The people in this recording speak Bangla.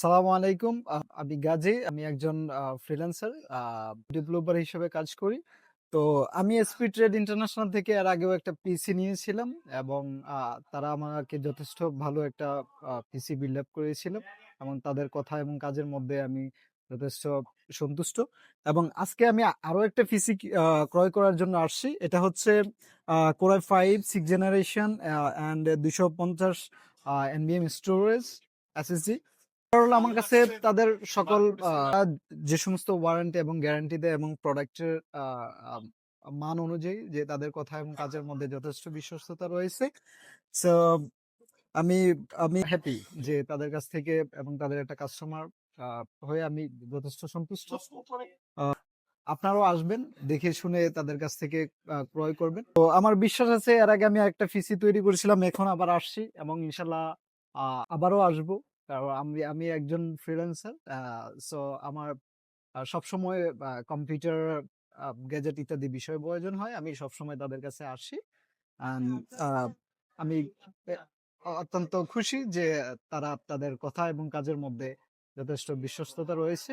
সালামু আলাইকুম। আমি গাজী আমি একজন ফ্রিল্যান্সার ডেভেলপার হিসেবে কাজ করি। তো আমি এসপি ট্রেড ইন্টারন্যাশনাল থেকে এর আগেও একটা পিসি নিয়েছিলাম এবং তারা আমাকে যথেষ্ট ভালো একটা পিসি বিল্ড আপ করেছিলাম এবং তাদের কথা এবং কাজের মধ্যে আমি যথেষ্ট সন্তুষ্ট। এবং আজকে আমি আরও একটা পিসি ক্রয় করার জন্য আসছি। এটা হচ্ছে core i five six generation and দুশো পঞ্চাশ এনবিএম স্টোরেজ এসএসডি ওভারঅল আমার কাছে তাদের সকল যে সমস্ত ওয়ারেন্টি এবং গ্যারান্টি দেয় এবং প্রোডাক্টের মান অনুযায়ী যে তাদের কথা এবং কাজের মধ্যে যথেষ্ট বিশ্বস্ততা রয়েছে। সো আমি আমি হ্যাপি যে তাদের কাছ থেকে এবং তাদের একটা কাস্টমার হয়ে আমি যথেষ্ট সন্তুষ্ট। আপনারাও আসবেন, দেখে শুনে তাদের কাছ থেকে ক্রয় করবেন। তো আমার বিশ্বাস আছে, এর আগে আমি একটা ফিসি তৈরি করেছিলাম, এখন আবার আসছি এবং ইনশাল্লাহ আবারও আসব। কারণ আমি আমি একজন ফ্রিল্যান্সার সো আমার সবসময় কম্পিউটার গ্যাজেট ইত্যাদি বিষয় প্রয়োজন হয় আমি সবসময় তাদের কাছে আসি। আহ, আমি অত্যন্ত খুশি যে তারা তাদের কথা এবং কাজের মধ্যে যথেষ্ট বিশ্বস্ততা রয়েছে।